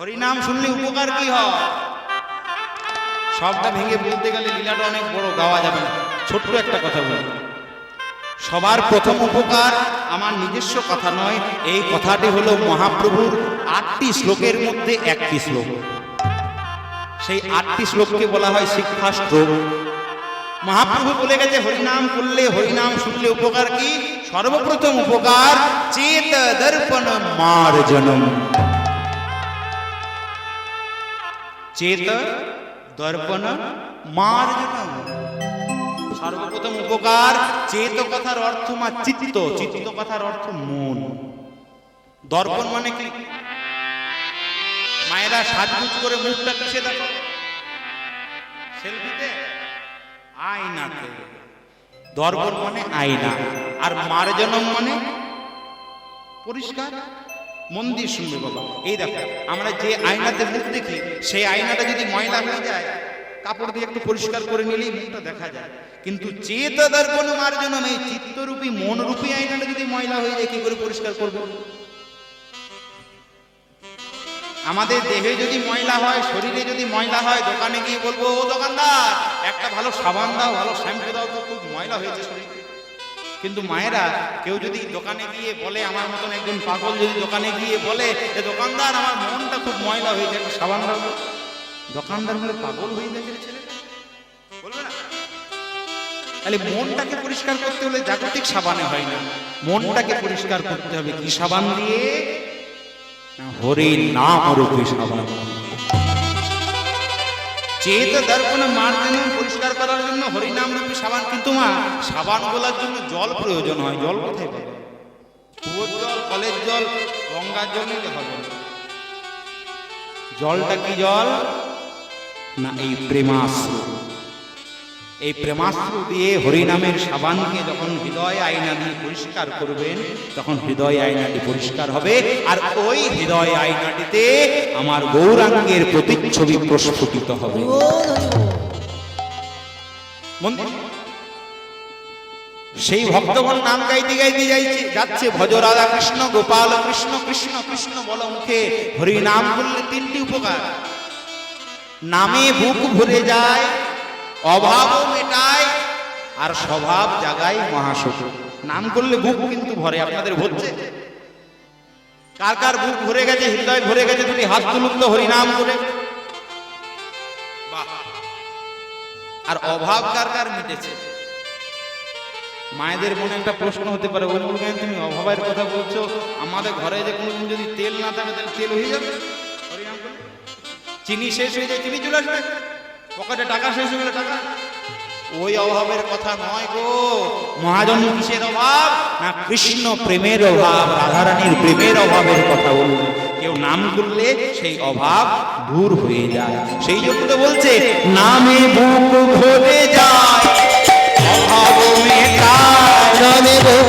হরিনাম শুনলে উপকার কি হয়? সবটা ভেঙে বলতে গেলে লীলাটা অনেক বড়, গাওয়া যাবে না। ছোট্ট একটা কথা বলি। সবার প্রথম উপকার আমার নিজস্ব কথা নয়, এই কথাটি হলো মহাপ্রভুর আটটি শ্লোকের মধ্যে একটি শ্লোক। সেই আটটি শ্লোককে বলা হয় শিক্ষা শ্লোক মহাপ্রভু বলে গেছে, হরিনাম করলে হরিনাম শুনলে উপকার কি? সর্বপ্রথম উপকার, চেত দর্পণ মার চেত দর্পণ মার জনম সর্বপ্রথম উপকার চেত কথার অর্থ মা চিত্ত চিত্ত কথার অর্থ মন। দর্পণ মানে কি? মায়েরা সাজগুজ করে মুখটা কিসে দেখো। সেলফিতে? আয়নাতে। দর্পণ মানে আয়না। আর মার্জনম মানে পরিষ্কার। মন দিয়ে শুনবে বাবা। এই দেখো, আমরা যে আয়নাতে মুখ দেখি, সেই আয়নাটা যদি ময়লা হয়ে যায়, কাপড় দিয়ে একটু পরিষ্কার করে নিলেই মুখটা দেখা যায়। কিন্তু চেত কোনো মার্জনম নেই, চিত্তরূপী, মনরূপী আয়নাটা যদি ময়লা হয়ে যায়, কি করে পরিষ্কার করব? আমাদের দেহে যদি ময়লা হয়, শরীরে যদি ময়লা হয়, দোকানে গিয়ে বলব, ও দোকানদার, একটা ভালো সাবান দাও, ভালো শ্যাম্পু দাও, তো খুব ময়লা হয়েছে শরীরে। কিন্তু মায়েরা কেউ যদি দোকানে গিয়ে বলে, আমার মতন একজন পাগল যদি দোকানে গিয়ে বলে যে দোকানদার, আমার মনটা খুব ময়লা হয়ে যায় সাবান দোকানদার বলে, পাগল হয়ে গেছে তাহলে মনটাকে পরিষ্কার করতে হলে জাগতিক সাবানে হয় না। মনটাকে পরিষ্কার করতে হবে কি সাবান দিয়ে? হরি নাম রূপী সাবান। চেত দর্পণ নাম পরিষ্কার করার জন্য হরিনাম রূপী সাবান, কিন্তু মা, সাবান গোলার জন্য জল প্রয়োজন হয়। জল কোথায় পাবে? কুয়োর জল, কলের জল, গঙ্গার জল নিতে হবে। জলটা কি জল? না, এই প্রেমাস্ত্র এই প্রেমাস্ত্র দিয়ে হরিনামের সাবানকে যখন হৃদয় আয়না দিয়ে পরিষ্কার করবেন, তখন হৃদয় আয়নাটি পরিষ্কার হবে। আর ওই হৃদয় আয়নাটিতে আমার গৌরাঙ্গের প্রতিচ্ছবি প্রস্ফুটিত হবে। সেই ভক্তগণ নাম গাইতে গাইতে যাইছে, যাচ্ছে ভজ রাধা কৃষ্ণ গোপাল কৃষ্ণ কৃষ্ণ কৃষ্ণ বল মুখে। হরি নাম করলে তিনটি উপকার। নামে বুক ভরে যায় অভাবও মেটায়, আর স্বভাব জাগায় মহাসুখ নাম করলে বুক কিন্তু ভরে, আপনাদের ভরছে কার কার বুক ভরে গেছে, হৃদয় ভরে গেছে, তুমি হাত তুলুন তো হরিনাম করে। আর অভাব কার কার মিটেছে? মায়েদের মনে একটা প্রশ্ন হতে পারে ওই মুরগান তুমি অভাবের কথা বলছো? আমাদের ঘরে যে কোনোদিন যদি তেল না থাকে, তাহলে তেল হয়ে যাবে? চিনি শেষ হয়ে যায়, চিনি চলে আসবে? পকেটে টাকা শেষ হয়ে গেলে টাকা? ওই অভাবের কথা নয় গো। মহাজন কিসের অভাব? না কৃষ্ণ প্রেমের অভাব রাধারানীর প্রেমের অভাবের কথা বলল। কেউ নাম করলে সেই অভাব দূর হয়ে যায়। সেই জন্য তো বলছে নামে বুক ভরে যায়। অভাব মেটায় নামে বুক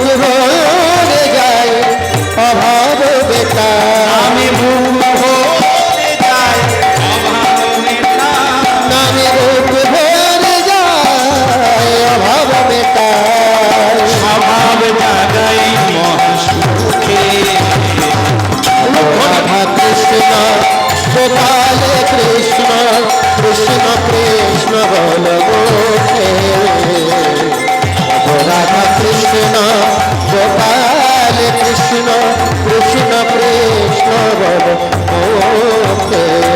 কৃষ্ণ কৃষ্ণ বল গোপে। রাধা কৃষ্ণ গোপাল কৃষ্ণ কৃষ্ণ কৃষ্ণ বল গোপে।